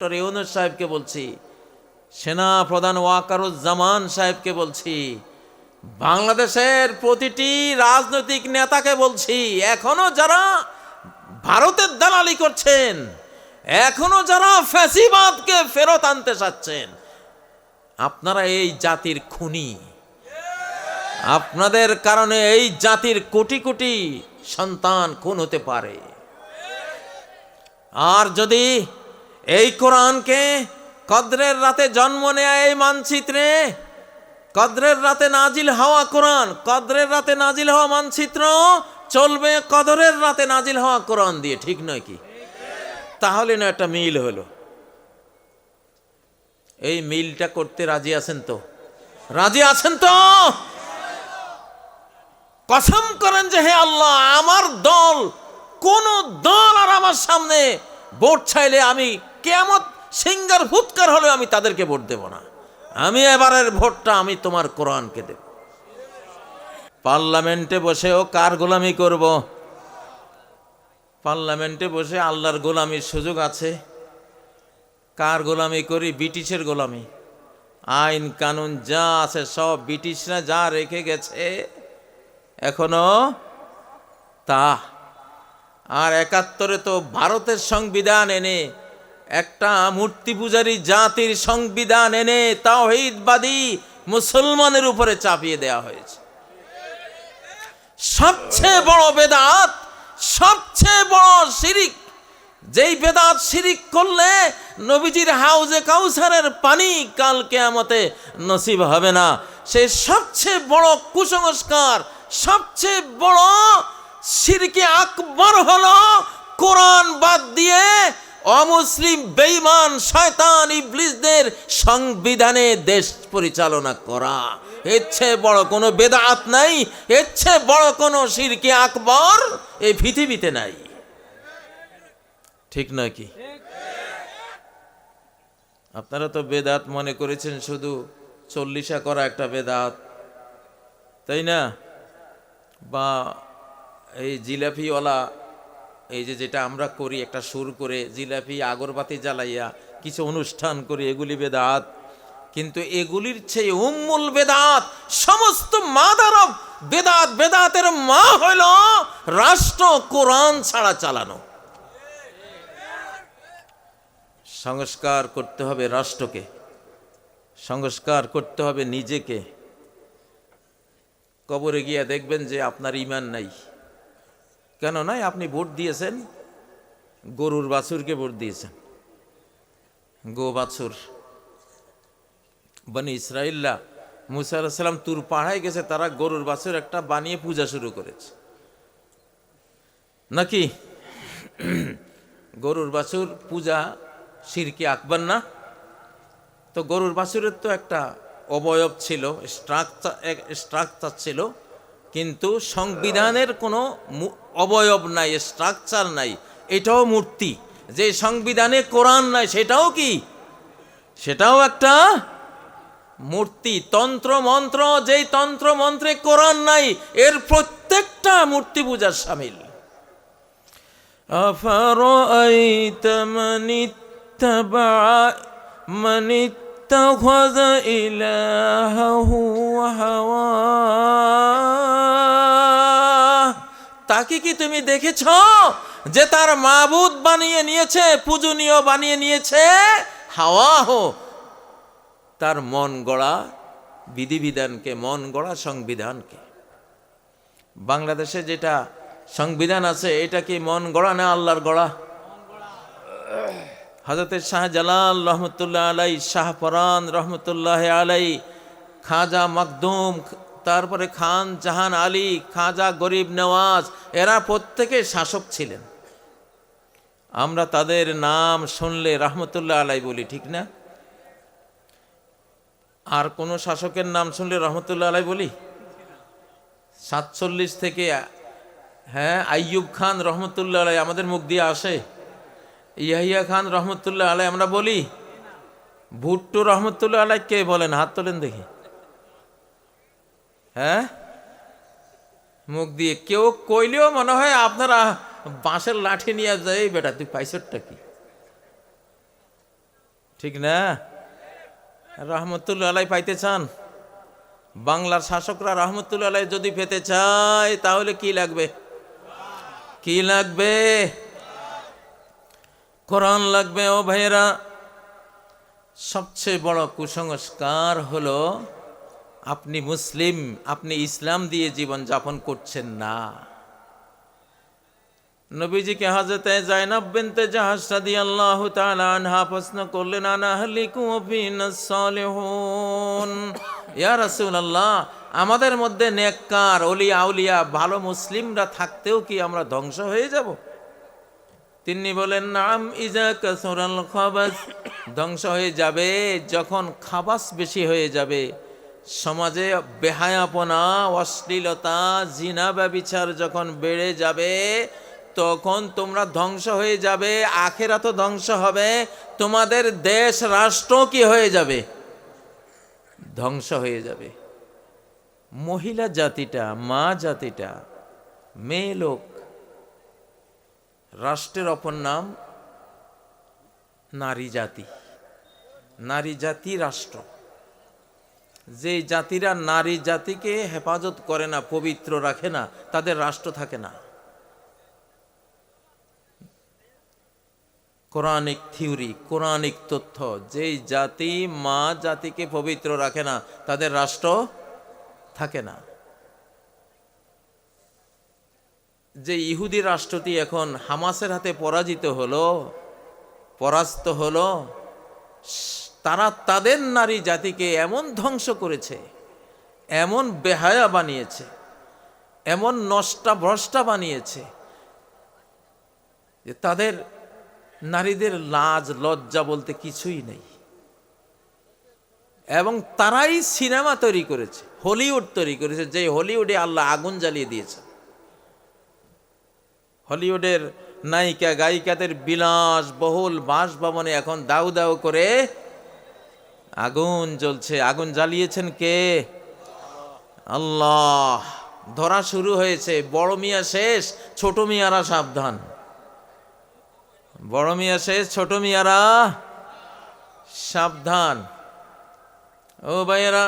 Doctor Yunus সাহেবকে বলছি সেনা প্রধান ওয়াকারুজ্জামান সাহেবকে বলছি, বাংলাদেশের প্রতিটি রাজনৈতিক নেতাকে বলছি, এখনও যারা ভারতের দালালি করছেন, এখনও যারা ফ্যাসিবাদকে ফেরত আনতে চাচ্ছেন, আপনারা এই জাতির খুনি। আপনাদের কারণে এই জাতির কোটি কোটি সন্তান খুন হতে পারে। আর যদি এই কোরআনকে কদ্রের রাতে জন্ম নেয়া এই মানচিত্রে, কদ্রের রাতে নাজিল হওয়া কোরআন, কদ্রের রাতে নাজিল হওয়া মানচিত্র চলবে কদরের রাতে নাজিল হওয়া কোরআন দিয়ে, ঠিক নয় কি? তাহলে না একটা মিল হলো। এই মিলটা করতে রাজি আছেন তো? রাজি আছেন তো? কসম করেন যে হে আল্লাহ, আমার দল, কোন দল আর আমার সামনে ভোট চাইলে আমি কেমন সিঙ্গার ফুৎকার হলে আমি তাদেরকে ভোট দেব না। আমি এবারের ভোটটা আমি তোমার কোরআনকে দেব। পার্লামেন্টে বসেও কার গোলামি করব? পার্লামেন্টে বসে আল্লাহর গোলামির সুযোগ আছে। কার গোলামি করি? ব্রিটিশের গোলামি। আইন, কানুন যা আছে সব ব্রিটিশরা যা রেখে গেছে, এখনও তা। আর একাত্তরে তো ভারতের সংবিধান এনে একটা মূর্তি পূজারী জাতির সংবিধান এনে তাওহিদবাদী মুসলমানের উপরে চাপিয়ে দেওয়া হয়েছে। সবচেয়ে বড় বেদাত, সবচেয়ে বড় শিরিক, যেই বেদাত শিরিক করলে নবীজির হাউজে কাউসারের পানি কাল কেয়ামতে নসিব হবে না। সে সবচেয়ে বড় কুসংস্কার, সবচেয়ে বড় শিরকে আকবর হলো কোরআন বাদ দিয়ে অমুসলিম, বেঈমান, শয়তান, ইবলিসদের সংবিধানে দেশ পরিচালনা করা। এর চেয়ে বড় কোনো বেদাত নাই, এর চেয়ে বড় কোনো শিরকে আকবর এই পৃথিবীতে নাই। ঠিক নয় কি? আপনারা তো বেদাত মনে করেছেন, শুধু চল্লিশা করা একটা বেদাত। তাই না? বা এই জিলাপিওয়ালা এই যে যেটা আমরা করি, একটা সুর করে জিলাপি, আগরবাতি জ্বালাইয়া কিছু অনুষ্ঠান করি, এগুলি বেদাত। কিন্তু এগুলির চেয়ে উম্মুল বেদাত, সমস্ত মাদারব বেদাত, বেদাতের মা হইল রাষ্ট্র, কোরআন ছাড়া চালানো। সংস্কার করতে হবে রাষ্ট্রকে, সংস্কার করতে হবে নিজেকে। কবরে গিয়া দেখবেন যে আপনার ইমান নাই। কেন নাই আপনি ভোট দিয়েছেন, গরুর বাছুরকে ভোট দিয়েছেন। গো বাছুর, বনি ইসরাইল্লা মুসা আলাহিসাল্লাম তুর পাহাড়ায় গেছে, তারা গরুর বাছুর একটা বানিয়ে পূজা শুরু করেছে। নাকি? গরুর বাছুর পূজা সিরকি আকবর না? তো গরুর বাছুরের তো একটা অবয়ব ছিল স্ট্রাকচার স্ট্রাকচার ছিল। কিন্তু সংবিধানের কোনো মু- অবয়ব নাই স্ট্রাকচার নাই এটাও মূর্তি যে সংবিধানে কোরআন নাই সেটাও কি সেটাও একটা মূর্তি তন্ত্র মন্ত্র যেই তন্ত্র মন্ত্রে কোরআন নাই এর প্রত্যেকটা মূর্তি পূজার সামিল أفرأيت من اتبع من اتخذ إلهه هواه তাকে কি তুমি দেখেছ যে তার মাবুদ বানিয়ে নিয়েছে, পূজনীয় বানিয়ে নিয়েছে? হাওয়া হো। তার মন গড়া বিধিবিধানকে, মন গড়া সংবিধানকে। বাংলাদেশে যেটা সংবিধান আছে, এটা কি মন গড়া না আল্লাহর গড়া? হজরতের শাহজালাল রহমতুল্লাহ আলাই শাহপরান রহমতুল্লাহ আলাই খাজা মখদুম তারপরে খান জাহান আলী, খাজা গরিব নওয়াজ, এরা প্রত্যেকে শাসক ছিলেন। আমরা তাদের নাম শুনলে রহমতুল্লাহ আলাই বলি, ঠিক না? আর কোনো শাসকের নাম শুনলে রহমতুল্লাহ আলাই বলি? সাতচল্লিশ থেকে হ্যাঁ আইয়ুব খান রহমতুল্লাহ আলাই আমাদের মুখ দিয়ে আসে। ইয়াহিয়া খান রহমতুল্লাহ আলাই আমরা বলি, ভুট্টু রহমতুল্লাহ আলাই কে বলেন? হাত তোলেন দেখি। হ্যাঁ? মুখ দিয়ে কেউ কইলেও মনে হয় আপনারা বাঁশের লাঠি নিয়ে যায়, "এই বেটা, তুই পাইছরটা কি? ঠিক না? রহমতুল্লা আলাই পাইতে চান? বাংলার শাসকরা রহমতুল্লা আলাই যদি পেতে চায়, তাহলে কি লাগবে? কি লাগবে? কোরআন লাগবে, ও ভাইয়েরা। সবচেয়ে বড় কুসংস্কার হলো আপনি মুসলিম, আপনি ইসলাম দিয়ে জীবন যাপন করছেন না। নবীজিকে হাজরতে জাইনাব বিনতে জাহাজ রাদিয়াল্লাহু তাআলা আনহা প্রশ্ন করলেন, আনা আহলিকু ফিনাস সালিহুন? ইয়া আমাদের মধ্যে নেককার ওলি আউলিয়া, ভালো মুসলিমরা থাকতেও কি আমরা ধ্বংস হয়ে যাব? তিনি বলেন, নাম ইজা কাসুরাল খাবাস। ধ্বংস হয়ে যাবে যখন খাবাস বেশি হয়ে যাবে। সমাজে বেহায়াপনা, অশ্লীলতা, জিনা, ব্যবিচার যখন বেড়ে যাবে, তখন তোমরা ধ্বংস হয়ে যাবে আখেরা তো ধ্বংস হবে। তোমাদের দেশ, রাষ্ট্র কি হয়ে যাবে? ধ্বংস হয়ে যাবে। মহিলা জাতিটা, মা জাতিটা, মেয়ে লোক, রাষ্ট্রের অপর নাম নারী জাতি। নারী জাতি, রাষ্ট্র। যে জাতিরা নারী জাতিকে হেফাজত করে না, পবিত্র রাখে না, তাদের রাষ্ট্র থাকে না। কোরআনিক থিওরি, কোরআনিক তথ্য, যেই জাতি মা জাতিকে পবিত্র রাখে না, তাদের রাষ্ট্র থাকে না। যে ইহুদি রাষ্ট্রটি এখন হামাসের হাতে পরাজিত হলো, পরাস্ত হলো তারা তাদের নারী জাতিকে এমন ধ্বংস করেছে, এমন বেহায়া বানিয়েছে, এমন নষ্টা ভ্রষ্টা বানিয়েছে যে তাদের নারীদের লাজ, লজ্জা বলতে কিছুই নেই। এবং তারাই সিনেমা তৈরি করেছে, হলিউড তৈরি করেছে, যে হলিউডে আল্লাহ আগুন জ্বালিয়ে দিয়েছে। হলিউডের নায়িকা, গায়িকাদের বিলাস, বহুল বাসভবনে এখন দাউ দাউ করে আগুন জ্বলছে, আগুন জ্বালিয়েছেন কে? আল্লাহ, ধরা শুরু হয়েছে, বড় মিয়া শেষ, ছোট মিয়ারা সাবধান। বড় মিয়া শেষ, ছোট মিয়ারা সাবধান। ও ভাইয়েরা,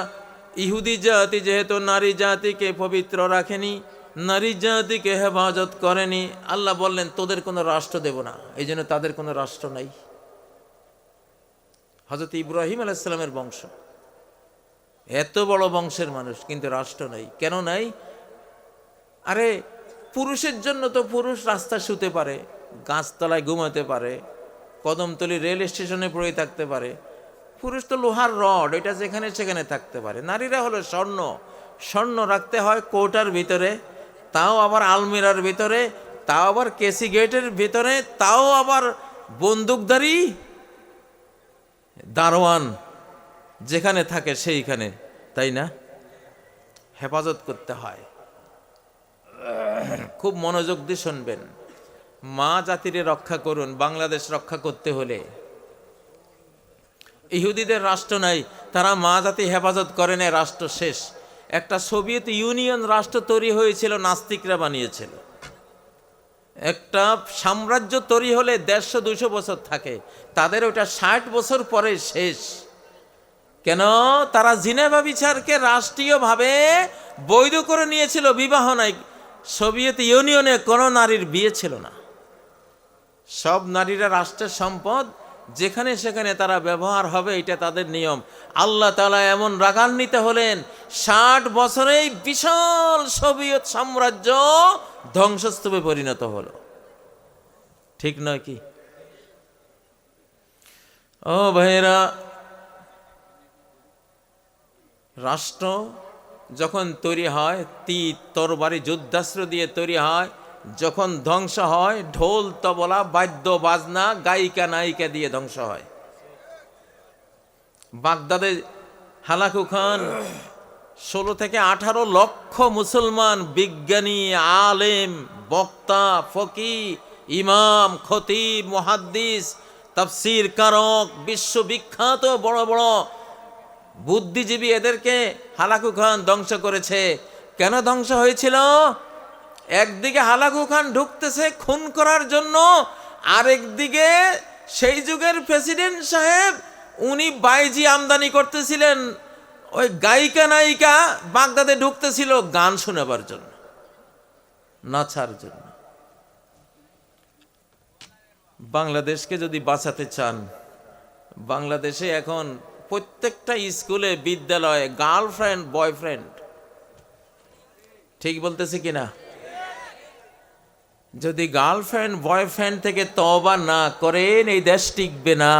ইহুদি জাতি যেহেতু নারী জাতিকে পবিত্র রাখেনি, নারী জাতিকে হেফাজত করেনি, আল্লাহ বললেন, তোদের কোনো রাষ্ট্র দেব না। এই জন্য তাদের কোনো রাষ্ট্র নাই। হজরত ইব্রাহিম আলাইসালামের বংশ। এত বড় বংশের মানুষ, কিন্তু রাষ্ট্র নাই। কেন নাই? আরে, পুরুষের জন্য তো পুরুষ রাস্তা শুতে পারে, গাছতলায় ঘুমাতে পারে, কদমতলি রেল স্টেশনে পড়ে থাকতে পারে। পুরুষ তো লোহার রড, এটা যেখানে সেখানে থাকতে পারে। নারীরা হলো স্বর্ণ। স্বর্ণ রাখতে হয় কোটার ভিতরে, তাও আবার আলমিরার ভিতরে, তাও আবার কেসি গেটের ভিতরে, তাও আবার বন্দুকধারী দারোয়ান যেখানে থাকে সেইখানে, তাই না? হেফাজত করতে হয়। খুব মনোযোগ দিয়ে শুনবেন। মা জাতিরে রক্ষা করুন, বাংলাদেশ রক্ষা করতে হলে। ইহুদিদের রাষ্ট্র নাই, তারা মা জাতি হেফাজত করে নেয় রাষ্ট্র শেষ। একটা সোভিয়েত ইউনিয়ন রাষ্ট্র তৈরি হয়েছিল, নাস্তিকরা বানিয়েছিল। একটা সাম্রাজ্য তৈরি হলে দেড়শো দুশো বছর থাকে। তাদের ওটা ষাট বছর পরে শেষ। কেন? তারা জিনেভা বিচারকে রাষ্ট্রীয়ভাবে বৈধ করে নিয়েছিল, বিবাহ নাই। সোভিয়েত ইউনিয়নে কোনো নারীর বিয়ে ছিল না। সব নারীরা রাষ্ট্রের সম্পদ, যেখানে সেখানে তারা ব্যবহার হবে, এটা তাদের নিয়ম। আল্লাহ তালা এমন রাগান্বিত হলেন ষাট বছরেই বিশাল সোভিয়েত সাম্রাজ্য ধ্বংসস্তূপে পরিণত হলো। ঠিক নয় কি? ও ভাইয়েরা, রাষ্ট্র যখন তৈরি হয় তীর তরবারি যুদ্ধাস্ত্র দিয়ে তৈরি হয়, যখন ধ্বংস হয়, ঢোল, তবলা, বাদ্য, বাজনা, গায়িকা, নায়িকা দিয়ে ধ্বংস হয়। বাগদাদে হালাকু খান ষোলো থেকে আঠারো লক্ষ মুসলমান বিজ্ঞানী, আলেম, বক্তা ফকি ইমাম, খতিব, মুহাদ্দিস, তাফসির কারক, বিশ্ববিখ্যাত বড় বড় বুদ্ধিজীবী এদেরকে হালাকু খান ধ্বংস করেছে। কেন ধ্বংস হয়েছিল? একদিকে হালাকু খান ঢুকতেছে খুন করার জন্য, আরেকদিকে সেই যুগের প্রেসিডেন্ট সাহেব, উনি বাইজি আমদানি করতেছিলেন ওই গায়িকা নায়িকা বাগদাদে ঢুকতেছিল গান শোনাবার জন্য, নাচার জন্য। বাংলাদেশকে যদি বাঁচাতে চান, বাংলাদেশে এখন প্রত্যেকটা স্কুলে, বিদ্যালয়ে গার্লফ্রেন্ড, বয়ফ্রেন্ড, ঠিক বলতেছি কিনা যদি গার্লফ্রেন্ড, বয়ফ্রেন্ড থেকে তবা না করেন, এই দেশ টিকবে না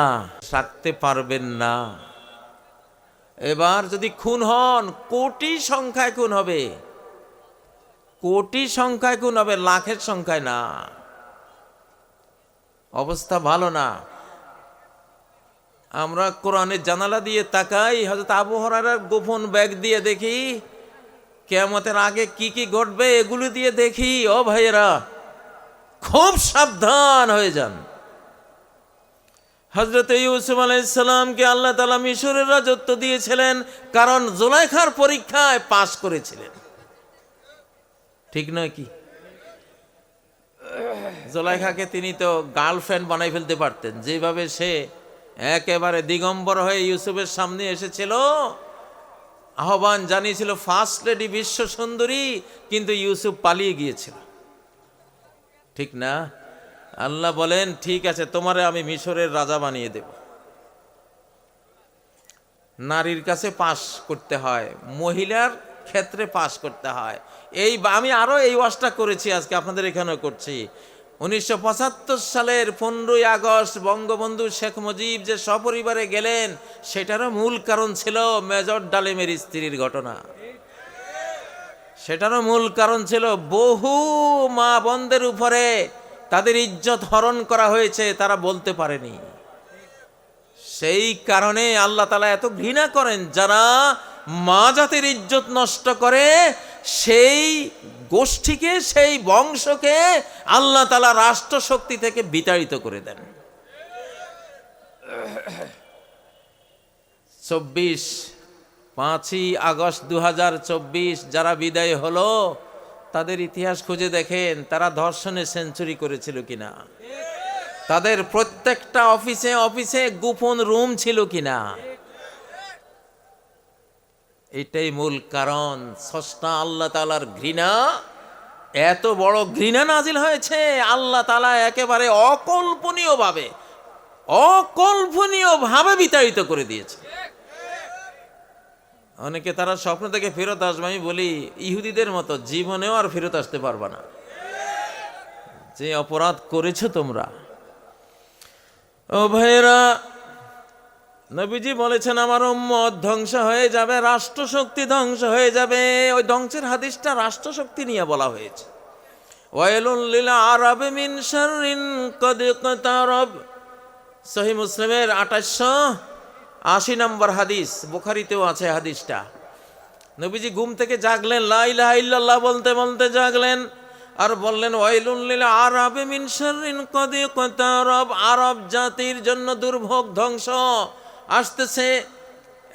থাকতে পারবেন না। এবার যদি খুন হন, কোটি সংখ্যায় খুন হবে। কোটি সংখ্যায় খুন হবে, লাখের সংখ্যায় না। অবস্থা ভালো না। আমরা কোরআনের জানালা দিয়ে তাকাই হয়তো আবহাওয়ার গোপন ব্যাগ দিয়ে দেখি, কেয়ামতের আগে কি কি ঘটবে এগুলো দিয়ে দেখি, ও ভাইয়েরা, খুব সাবধান হয়ে যান। হজরত ইউসুফ আলাইসাল্লামকে আল্লাহ তালা মিশরের রাজত্ব দিয়েছিলেন, কারণ জোলাইখার পরীক্ষায় পাশ করেছিলেন। ঠিক নয় কি? জোলাইখাকে তিনি তো গার্লফ্রেন্ড বানাই ফেলতে পারতেন, যেভাবে সে একেবারে দিগম্বর হয়ে ইউসুফের সামনে এসেছিল। আহ্বান জানিয়েছিল ফার্স্ট লেডি বিশ্ব সুন্দরী, কিন্তু ইউসুফ পালিয়ে গিয়েছিল। ঠিক না? আল্লাহ বলেন, ঠিক আছে, তোমারে আমি মিশরের রাজা বানিয়ে দেব। নারীর কাছে পাশ করতে হয়, মহিলার ক্ষেত্রে পাশ করতে হয়। এই আমি আরও এই ওয়াশটা করেছি আজকে, আপনাদের এখানেও করছি। উনিশশো পঁচাত্তর সালের পনেরোই আগস্ট, বঙ্গবন্ধু শেখ মুজিব যে সপরিবারে গেলেন, সেটারও মূল কারণ ছিল মেজর ডালিমের স্ত্রীর ঘটনা। সেটারও মূল কারণ ছিল বহু মা বন্ধের উপরে তাদের ইজ্জত হরণ করা হয়েছে, তারা বলতে পারেনি। সেই কারণে আল্লাহ তালা এত ঘৃণা করেন, যারা মা জাতির ইজ্জত নষ্ট করে, সেই গোষ্ঠীকে, সেই বংশকে আল্লাহ তালা রাষ্ট্র শক্তি থেকে বিতাড়িত করে দেন। চব্বিশ পাঁচই আগস্ট দু হাজার চব্বিশ, যারা বিদায় হলো তাদের ইতিহাস খুঁজে দেখেন, তারা ধর্ষণে সেঞ্চুরি করেছিল কিনা। তাদের প্রত্যেকটা অফিসে অফিসে গোপন রুম ছিল কিনা। এটাই মূল কারণ। স্রষ্টা আল্লাহ তালার ঘৃণা, এত বড় ঘৃণা নাজিল হয়েছে, আল্লাহ তালা একেবারে অকল্পনীয় ভাবে অকল্পনীয় ভাবে বিতাড়িত করে দিয়েছে। অনেকে তারা স্বপ্ন থেকে ফেরত আসবে, আমি বলি, ইহুদিদের মতো জীবনেও আর ফেরত আসতে পারবে না। যে অপরাধ করেছ তোমরা। ও ভাইয়েরা, নবীজি বলেছেন, আমার উম্মত ধ্বংস হয়ে যাবে, রাষ্ট্রশক্তি ধ্বংস হয়ে যাবে। ওই ধ্বংসের হাদিসটা রাষ্ট্রশক্তি নিয়ে বলা হয়েছে। ওয়াইলুল লিল আরব আঠাশশো আশি নম্বর হাদিস, বুখারিতেও আছে হাদিসটা। নবীজি ঘুম থেকে জাগলেন, লা ইলাহা ইল্লাল্লাহ বলতে বলতে জাগলেন, আর বললেন ওয়াইলুল আরব মিন শাররিন কদ ইকতারাব আরব জাতির জন্য দুর্ভোগ ধ্বংস। আসতেছে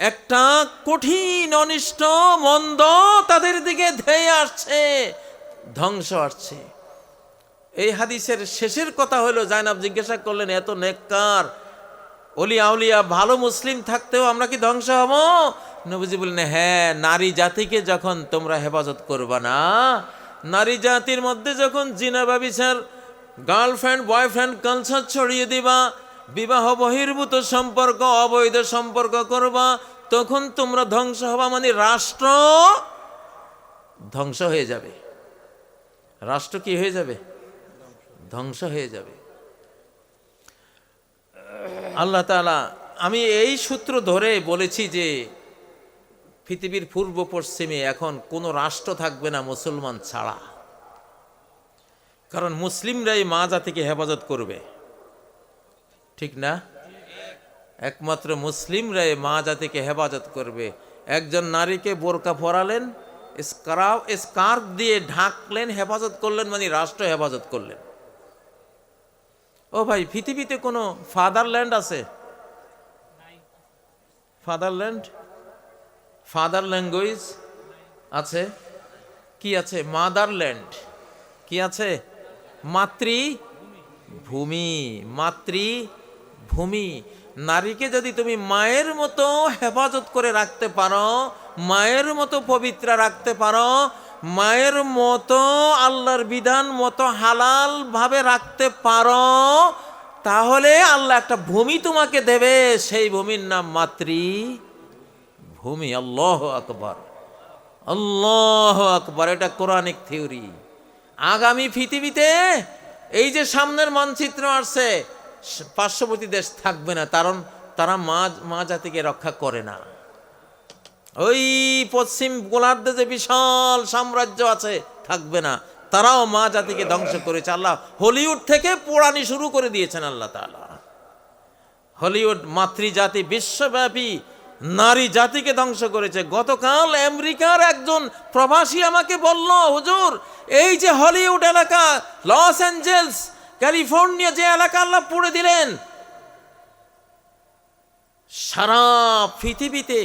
একটা কঠিন, অনিষ্ট, মন্দ, তাদের দিকে ধেয়ে আসছে, ধ্বংস আসছে। এই হাদিসের শেষের কথা হলো জাইনাব জিজ্ঞাসা করলেন, এত নেককার অলি আউলিয়া, ভালো মুসলিম থাকতেও আমরা কি ধ্বংস হব? নবীজি বললেন হ্যাঁ নারী জাতিকে যখন তোমরা হেফাজত করবা না, নারী জাতির মধ্যে যখন জিনা ব্যবিচার গার্লফ্রেন্ড, বয়ফ্রেন্ড, কালচার ছড়িয়ে দিবা, বিবাহ বহির্ভূত সম্পর্ক, অবৈধ সম্পর্ক করবা, তখন তোমরা ধ্বংস হবা মানে রাষ্ট্র ধ্বংস হয়ে যাবে। রাষ্ট্র কি হয়ে যাবে? ধ্বংস হয়ে যাবে। আল্লাহ তালা আমি এই সূত্র ধরে বলেছি যে পৃথিবীর পূর্ব পশ্চিমে এখন কোনো রাষ্ট্র থাকবে না মুসলমান ছাড়া। কারণ মুসলিমরাই মা জাতিকে হেফাজত করবে। ঠিক না? একমাত্র মুসলিমরাই মা জাতিকে হেফাজত করবে। একজন নারীকে বোরকা পরালেন স্কার্ফ দিয়ে ঢাকলেন, হেফাজত করলেন মানে রাষ্ট্র হেফাজত করলেন। ও ভাই, পৃথিবীতে কোনো ফাদারল্যান্ড আছে? ফাদারল্যান্ড ফাদার ল্যাঙ্গুয়েজ আছে। কি আছে? মাদারল্যান্ড কি আছে? মাতৃ ভূমি মাতৃ ভূমি নারীকে যদি তুমি মায়ের মতো হেফাজত করে রাখতে পারো, মায়ের মতো পবিত্র রাখতে পারো মায়ের মতো, আল্লাহর বিধান মতো হালাল ভাবে রাখতে পারো, তাহলে আল্লাহ একটা ভূমি তোমাকে দেবে। সেই ভূমির নাম মাতৃ। ভূমি, আল্লাহ আকবর। আল্লাহ আকবর, এটা কোরআনিক থিওরি। আগামী পৃথিবীতে এই যে সামনের মানচিত্র আসছে, পার্শ্ববর্তী দেশ থাকবে না, কারণ তারা মা মা জাতিকে রক্ষা করে না। ওই পশ্চিম গোলার্ধে যে বিশাল সাম্রাজ্য আছে, থাকবে না। তারাও মা জাতিকে ধ্বংস করেছে। আল্লাহ হলিউড থেকে পোড়ানি শুরু করে দিয়েছেন আল্লাহ তাআলা। হলিউড মাতৃজাতি, বিশ্বব্যাপী নারী জাতিকে ধ্বংস করেছে। গতকাল আমেরিকার একজন প্রবাসী আমাকে বলল, হুজুর, এই যে হলিউড এলাকা, লস অ্যাঞ্জেলস, ক্যালিফোর্নিয়া যে এলাকা আল্লাহ পুড়ে দিলেন, সারা পৃথিবীতে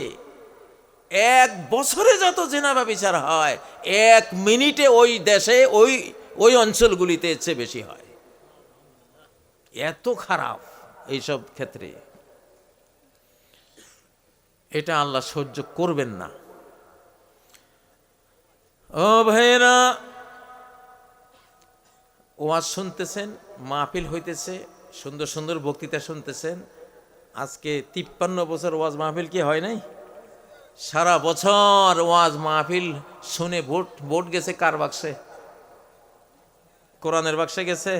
এক বছরে যত জেনাবা বিচার হয়, এক মিনিটে ওই দেশে, ওই ওই অঞ্চলগুলিতে চেয়ে বেশি হয়। এত খারাপ এইসব ক্ষেত্রে। এটা আল্লাহ সহ্য করবেন না। ও ভাইয়েরা, ওয়াজ শুনতেছেন, মাহফিল হইতেছে, সুন্দর সুন্দর বক্তৃতা শুনতেছেন। আজকে তিপ্পান্ন বছর ওয়াজ মাহফিল কি হয় নাই? সারা বছর ওয়াজ মাহফিল শুনে ভোট ভোট গেছে কার বাক্সে? কোরআনের বাক্সে গেছে?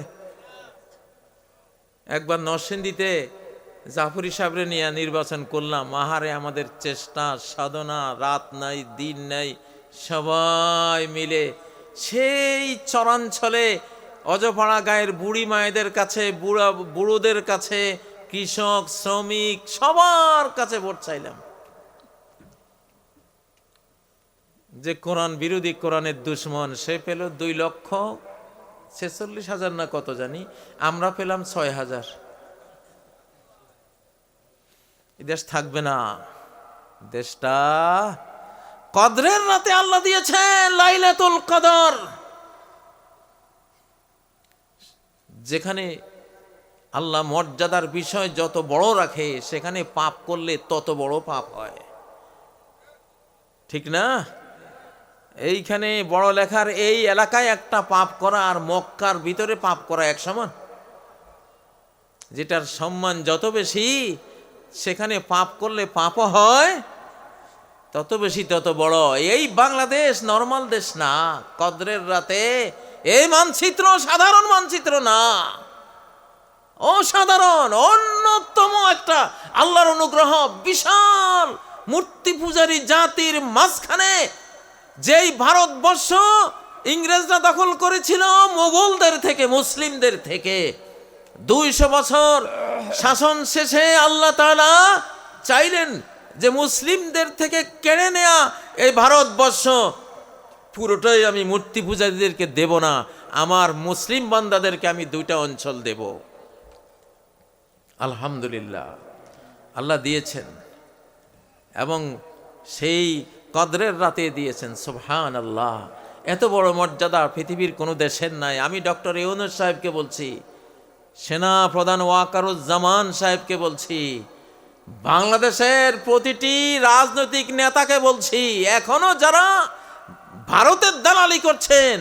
একবার নরসিংদীতে জাফরি সাহেবরে নিয়ে নির্বাচন করলাম। আহারে, আমাদের চেষ্টা, সাধনা, রাত নাই, দিন নাই, সবাই মিলে সেই চরাঞ্চলে অজপাড়া গায়ের বুড়ি মায়েদের কাছে, বুড়া, বুড়োদের কাছে, কৃষক, শ্রমিক, সবার কাছে ভোট চাইলাম। যে কোরআন বিরোধী কোরআনের দুশ্মন, সে পেল দুই লক্ষ ছেচল্লিশ হাজার না কত জানি, আমরা পেলাম ছয় হাজার। দেশ থাকবে না। দেশটা কদরের রাতে আল্লাহ দিয়েছেন লাইলাতুল কদর। যেখানে আল্লাহ মর্যাদার বিষয় যত বড় রাখে, সেখানে পাপ করলে তত বড় পাপ হয়। ঠিক না? এইখানে বড় লেখার এই এলাকায় একটা পাপ করা আর মক্কার ভিতরে পাপ করা এক সমান। যেটার সম্মান যত বেশি সেখানে পাপ করলে পাপও হয়, তত বেশি তত বড়। এই বাংলাদেশ নর্মাল দেশ না, কদ্রের রাতে এই মানচিত্র সাধারণ মানচিত্র না। অসাধারণ, অন্যতম একটা আল্লাহর অনুগ্রহ, বিশাল মূর্তি পূজারী জাতির মাঝখানে যেই ভারতবর্ষ ইংরেজরা দখল করেছিল মোগলদের থেকে, মুসলিমদের থেকে, দুইশো বছর শাসন শেষে আল্লাহ তাআলা চাইলেন যে মুসলিমদের থেকে কেড়ে নেয়া এই ভারতবর্ষ। পুরোটাই আমি মূর্তি পূজারীদেরকে দেব না, আমার মুসলিম বান্দাদেরকে আমি দুইটা অঞ্চল দেব। আলহামদুলিল্লাহ, আল্লাহ দিয়েছেন। এবং সেই কদরের রাতে দিয়েছেন সুবহান আল্লাহ এত বড় মর্যাদা পৃথিবীর কোনো দেশের নাই। আমি ডক্টর ইউনুস সাহেবকে বলছি সেনা প্রধান ওয়াকারুজ্জামান সাহেবকে বলছি, বাংলাদেশের প্রতিটি রাজনৈতিক নেতাকে বলছি, এখনও যারা ভারতের দালালি করছেন,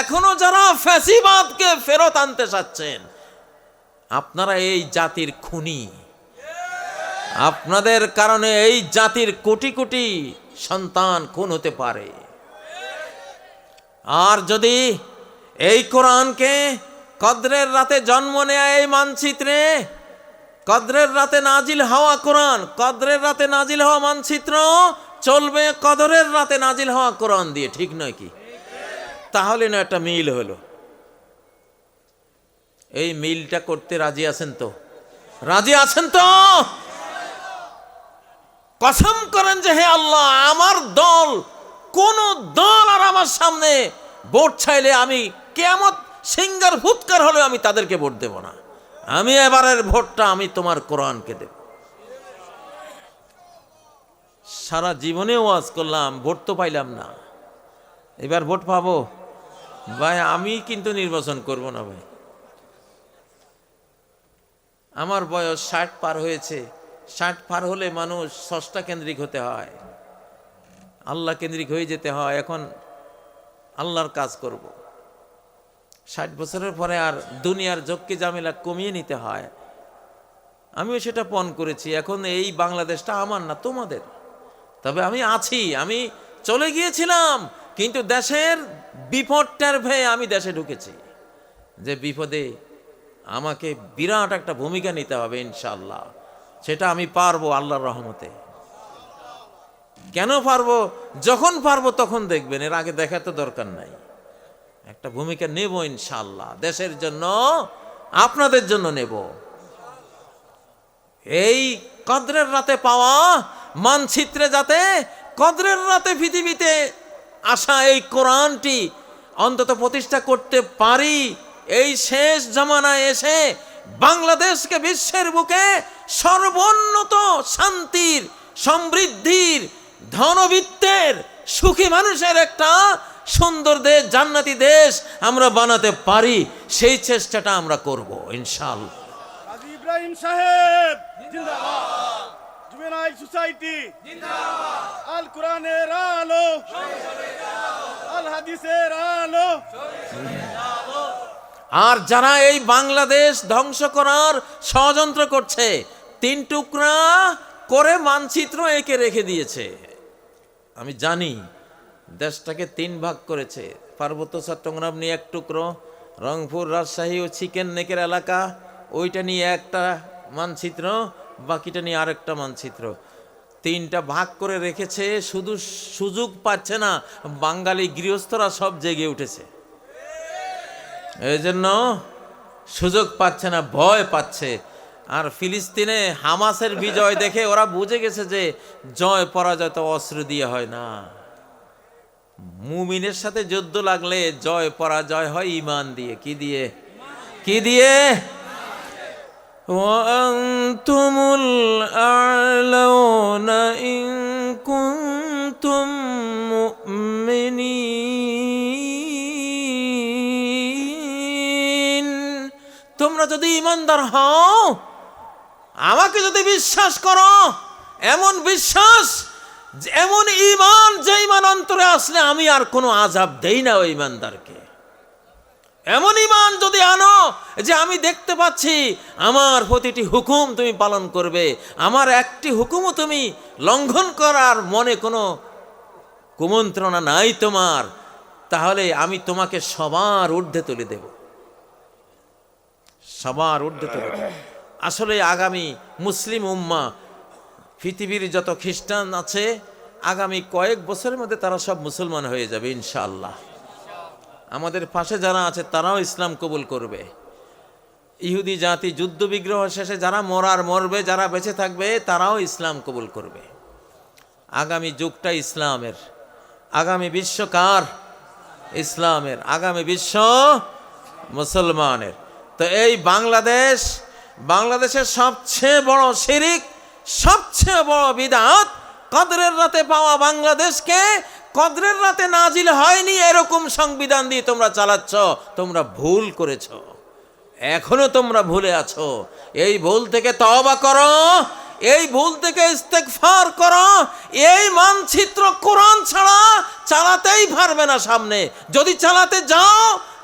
এখনও যারা ফ্যাসিবাদকে ফেরত আনতে চাচ্ছেন, আপনারা এই জাতির খুনি। আপনাদের কারণে এই জাতির কোটি কোটি সন্তান খুন হতে পারে? আর যদি এই কোরআনকে কদ্রের রাতে জন্ম নেয় এই মানচিত্রে, কদ্রের রাতে নাজিল হওয়া কোরআন, কদ্রের রাতে নাজিল হওয়া মানচিত্র চলবে কদরের রাতে নাজিল হওয়া কোরআন দিয়ে, ঠিক নয় কি? তাহলে না একটা মিল হলো। এই মিলটা করতে রাজি আছেন তো? রাজি আছেন তো? কসম করেন যে হে আল্লাহ, আমার দল, কোন দল আর আমার সামনে ভোট চাইলে আমি কেমত সিঙ্গার ফুৎকার হলেও আমি তাদেরকে ভোট দেব না। আমি এবারের ভোটটা আমি তোমার কোরআনকে দেব। সারা জীবনে ওয়াজ করলাম, ভোট তো পাইলাম না। এবার ভোট পাবো? ভাই, আমি কিন্তু নির্বাচন করব না ভাই। আমার বয়স ষাট পার হয়েছে। ষাট পার হলে মানুষ ষষ্ঠা কেন্দ্রিক হতে হয়। আল্লাহ কেন্দ্রিক হয়ে যেতে হয়, এখন আল্লাহর কাজ করব। ষাট বছরের পরে আর দুনিয়ার জক্কি জামিলা কমিয়ে নিতে হয়। আমিও সেটা পণ করেছি, এখন এই বাংলাদেশটা আমার না, তোমাদের। তবে আমি আছি, আমি চলে গিয়েছিলাম, কিন্তু দেশের বিপদটার ভয়ে আমি দেশে ঢুকেছি। যে বিপদে আমাকে বিরাট একটা ভূমিকা নিতে হবে ইনশাল্লাহ সেটা আমি পারব আল্লাহর রহমতে। কেন পারব? যখন পারব তখন দেখবেন, এর আগে দেখা তো দরকার নাই। একটা ভূমিকা নেব ইনশাল্লাহ দেশের জন্য, আপনাদের জন্য নেব। এই কদ্রের রাতে পাওয়া মানচিত্রে যাতে কদ্রের রাতে পৃথিবীতে আসা এই কোরআনটি অন্তত প্রতিষ্ঠা করতে পারি, এই শেষ জমানায় এসে বাংলাদেশকে বিশ্বের বুকে সর্বোন্নত শান্তির, সমৃদ্ধির, ধনবিত্তের সুখী মানুষের একটা সুন্দর দেশ, জান্নাতি দেশ আমরা বানাতে পারি, সেই চেষ্টাটা আমরা করব কাজী ইব্রাহিম সাহেব জুবেনাইল সোসাইটি আল কোরআনের আলো আল হাদিসের আলো আর যারা এই বাংলাদেশ ধ্বংস করার ষড়যন্ত্র করছে, তিন টুকরা করে মানচিত্র এঁকে রেখে দিয়েছে। আমি জানি দেশটাকে তিন ভাগ করেছে। পার্বত্য চট্টগ্রাম নিয়ে এক টুকরো, রংপুর, রাজশাহী ও চিকেন নেকের এলাকা, ওইটা নিয়ে একটা মানচিত্র, বাকিটা নিয়ে আরেকটা মানচিত্র। তিনটা ভাগ করে রেখেছে, শুধু সুযোগ পাচ্ছে না, বাঙালি গৃহস্থরা সব জেগে উঠেছে। এই জন্য সুযোগ পাচ্ছে না ভয় পাচ্ছে আর ফিলিস্তিনে হামাসের বিজয় দেখে ওরা বুঝে গেছে যে জয় পরাজয় তো অস্ত্র দিয়ে হয় না মুমিনের সাথে যুদ্ধ লাগলে জয় পরাজয় হয় ইমান দিয়ে কি দিয়ে কি দিয়ে وأنتم الأعلون إن كنتم مؤمنين যদি ইমানদার হও, আমাকে যদি বিশ্বাস করো, এমন বিশ্বাস, এমন ইমান যে ইমান অন্তরে আসলে আমি আর কোনো আজাব দেই না ওই ইমানদারকে এমন ইমান যদি আনো যে আমি দেখতে পাচ্ছি আমার প্রতিটি হুকুম তুমি পালন করবে, আমার একটি হুকুমও তুমি লঙ্ঘন করার মনে কোনো কুমন্ত্রণা নাই তোমার, তাহলে আমি তোমাকে সবার ঊর্ধ্বে তুলে দেব। সবার ঊর্ধ্বে তুলে আসলে আগামী মুসলিম উম্মা, পৃথিবীর যত খ্রিস্টান আছে, আগামী কয়েক বছরের মধ্যে তারা সব মুসলমান হয়ে যাবে, ইনশাআল্লাহ। আমাদের পাশে যারা আছে, তারাও ইসলাম কবুল করবে। ইহুদি জাতি যুদ্ধ বিগ্রহ শেষে যারা মরার মরবে, যারা বেঁচে থাকবে, তারাও ইসলাম কবুল করবে। আগামী যুগটা ইসলামের, আগামী বিশ্বকার ইসলামের, আগামী বিশ্ব মুসলমানের। তো এই বাংলাদেশ, বাংলাদেশের সবচেয়ে বড় শিরিক, সবচেয়ে বড় বিদাত, কদরের রাতে পাওয়া বাংলাদেশকে কদরের রাতে নাজিল হয়নি এরকম সংবিধান দিয়ে তোমরা চালাচ্ছ, তোমরা ভুল করেছ। এখনও তোমরা ভুলে আছো। এই ভুল থেকে তওবা করো, এই ভুল থেকে ইস্তেগফার করো, এই মানচিত্র কোরআন ছাড়া চালাতেই পারবে না সামনে। যদি চালাতে যাও,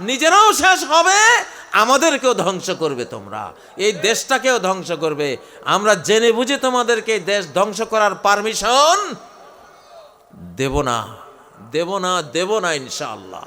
নিজেরাও শেষ হবে আমাদেরকেও ধ্বংস করবে তোমরা। এই দেশটাকেও ধ্বংস করবে। আমরা জেনে বুঝে তোমাদেরকে দেশ ধ্বংস করার পারমিশন দেব না। দেব না দেব না ইনশাআল্লাহ।